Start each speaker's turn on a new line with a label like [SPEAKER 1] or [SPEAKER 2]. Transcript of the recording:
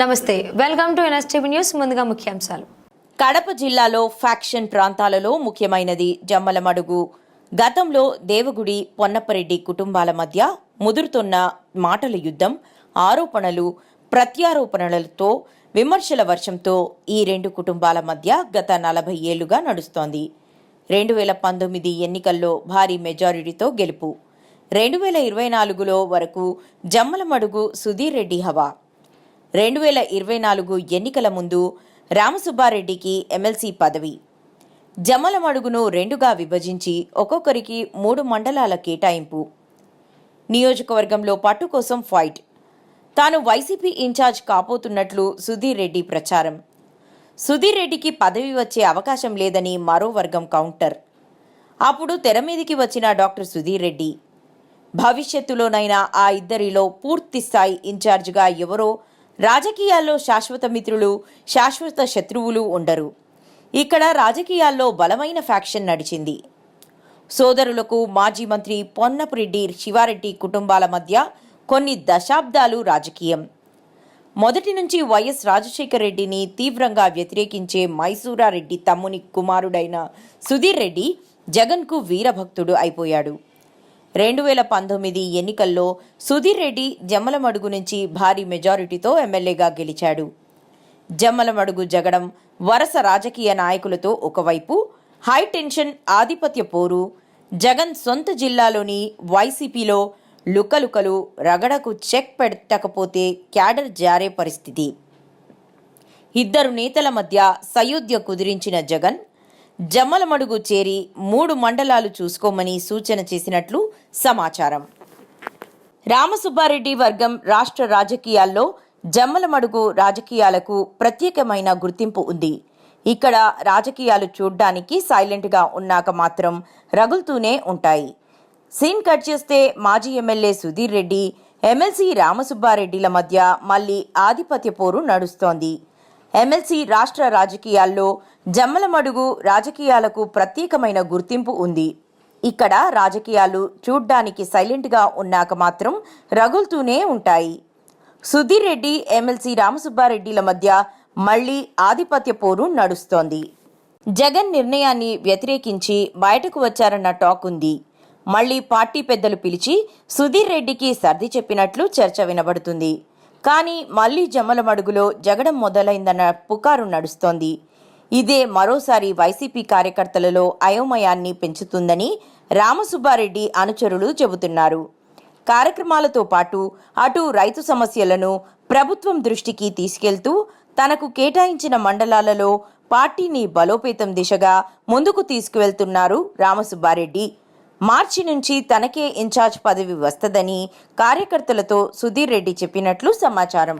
[SPEAKER 1] నమస్తే welcome to NSTV news ముందుగా ముఖ్యాంశాలు.
[SPEAKER 2] కడప జిల్లాలో ఫ్యాక్షన్ ప్రాంతాలలో ముఖ్యమైనది జమ్మలమడుగు. గతంలో దేవగుడి పొన్నప్పరెడ్డి కుటుంబాల మధ్య ముదురుతున్న మాటల యుద్ధం ఆరోపణలు ప్రత్యారోపణలతో విమర్శల వర్షంతో ఈ రెండు కుటుంబాల మధ్య గత నలభై ఏళ్ళుగా నడుస్తోంది. రెండు వేల పంతొమ్మిది ఎన్నికల్లో భారీ మెజారిటీతో గెలుపు. రెండు వేల ఇరవై నాలుగులో వరకు జమ్మలమడుగు సుధీర్ రెడ్డి హవా. రెండు వేల ఇరవై నాలుగు ఎన్నికల ముందు రామసుబ్బారెడ్డికి ఎమ్మెల్సీ పదవి. జమలమడుగును రెండుగా విభజించి ఒక్కొక్కరికి మూడు మండలాల కేటాయింపు. నియోజకవర్గంలో పట్టు కోసం ఫైట్. తాను వైసీపీ ఇన్ఛార్జ్ కాబోతున్నట్లు సుధీర్ రెడ్డి ప్రచారం. సుధీర్ రెడ్డికి పదవి వచ్చే అవకాశం లేదని మరో వర్గం కౌంటర్. అప్పుడు తెర మీదికి వచ్చిన డాక్టర్ సుధీర్ రెడ్డి భవిష్యత్తులోనైనా ఆ ఇద్దరిలో పూర్తి స్థాయి ఇన్ఛార్జిగా ఎవరో రాజకీయాల్లో శాశ్వత మిత్రులు శాశ్వత శత్రువులు ఉండరు. ఇక్కడ రాజకీయాల్లో బలమైన ఫ్యాక్షన్ నడిచింది. సోదరులకు మాజీ మంత్రి పొన్నపురెడ్డి శివారెడ్డి కుటుంబాల మధ్య కొన్ని దశాబ్దాలు రాజకీయం. మొదటి నుంచి వైఎస్ రాజశేఖర రెడ్డిని తీవ్రంగా వ్యతిరేకించే మైసూరారెడ్డి తమ్ముని కుమారుడైన సుధీర్ రెడ్డి జగన్కు వీరభక్తుడు అయిపోయాడు. రెండు వేల పంతొమ్మిది ఎన్నికల్లో సుధీర్ రెడ్డి జమ్మలమడుగు నుంచి భారీ మెజారిటీతో ఎమ్మెల్యేగా గెలిచాడు. జమ్మలమడుగు జగడం వరస రాజకీయ నాయకులతో ఒకవైపు హై టెన్షన్ ఆధిపత్య పోరు జగన్ సొంత జిల్లాలోని వైసీపీలో లుకలుకలు రగడకు చెక్ పెట్టకపోతే క్యాడర్ జారే పరిస్థితి. ఇద్దరు నేతల మధ్య సయోధ్య కుదిరించిన జగన్ జమ్మలమడుగు చేరి మూడు మండలాలు చూసుకోమని సూచన చేసినట్లు సమాచారం. రామసుబ్బారెడ్డి వర్గం రాష్ట్ర రాజకీయాల్లో జమ్మలమడుగు రాజకీయాలకు ప్రత్యేకమైన గుర్తింపు ఉంది. ఇక్కడ రాజకీయాలు చూడ్డానికి సైలెంట్గా ఉన్నాక మాత్రం రగులుతూనే ఉంటాయి. సీన్ కట్ చేస్తే మాజీ ఎమ్మెల్యే సుధీర్ రెడ్డి ఎమ్మెల్సీ రామసుబ్బారెడ్డిల మధ్య మళ్ళీ ఆధిపత్య పోరు నడుస్తోంది. ఎమ్మెల్సీ రాష్ట్ర రాజకీయాల్లో జమ్మలమడుగు రాజకీయాలకు ప్రత్యేకమైన గుర్తింపు ఉంది. ఇక్కడ రాజకీయాలు చూడ్డానికి సైలెంట్గా ఉన్నాక మాత్రం రగులుతూనే ఉంటాయి. సుధీర్ రెడ్డి ఎమ్మెల్సీ రామసుబ్బారెడ్డిల మధ్య మళ్ళీ ఆధిపత్య పోరు నడుస్తోంది. జగన్ నిర్ణయాన్ని వ్యతిరేకించి బయటకు వచ్చారన్న టాక్ ఉంది. మళ్ళీ పార్టీ పెద్దలు పిలిచి సుధీర్ రెడ్డికి సర్ది చెప్పినట్లు చర్చ వినబడుతుంది. కానీ మళ్ళీ జమ్మలమడుగులో జగడం మొదలైందన్న పుకారు నడుస్తోంది. ఇదే మరోసారి వైసీపీ కార్యకర్తలలో అయోమయాన్ని పెంచుతుందని రామసుబ్బారెడ్డి అనుచరులు చెబుతున్నారు. కార్యక్రమాలతో పాటు అటు రైతు సమస్యలను ప్రభుత్వం దృష్టికి తీసుకెళ్తూ తనకు కేటాయించిన మండలాలలో పార్టీని బలోపేతం దిశగా ముందుకు తీసుకువెళ్తున్నారు రామసుబ్బారెడ్డి. మార్చి నుంచి తనకే ఇన్ఛార్జ్ పదవి వస్తదని కార్యకర్తలతో సుధీర్ రెడ్డి చెప్పినట్లు సమాచారం.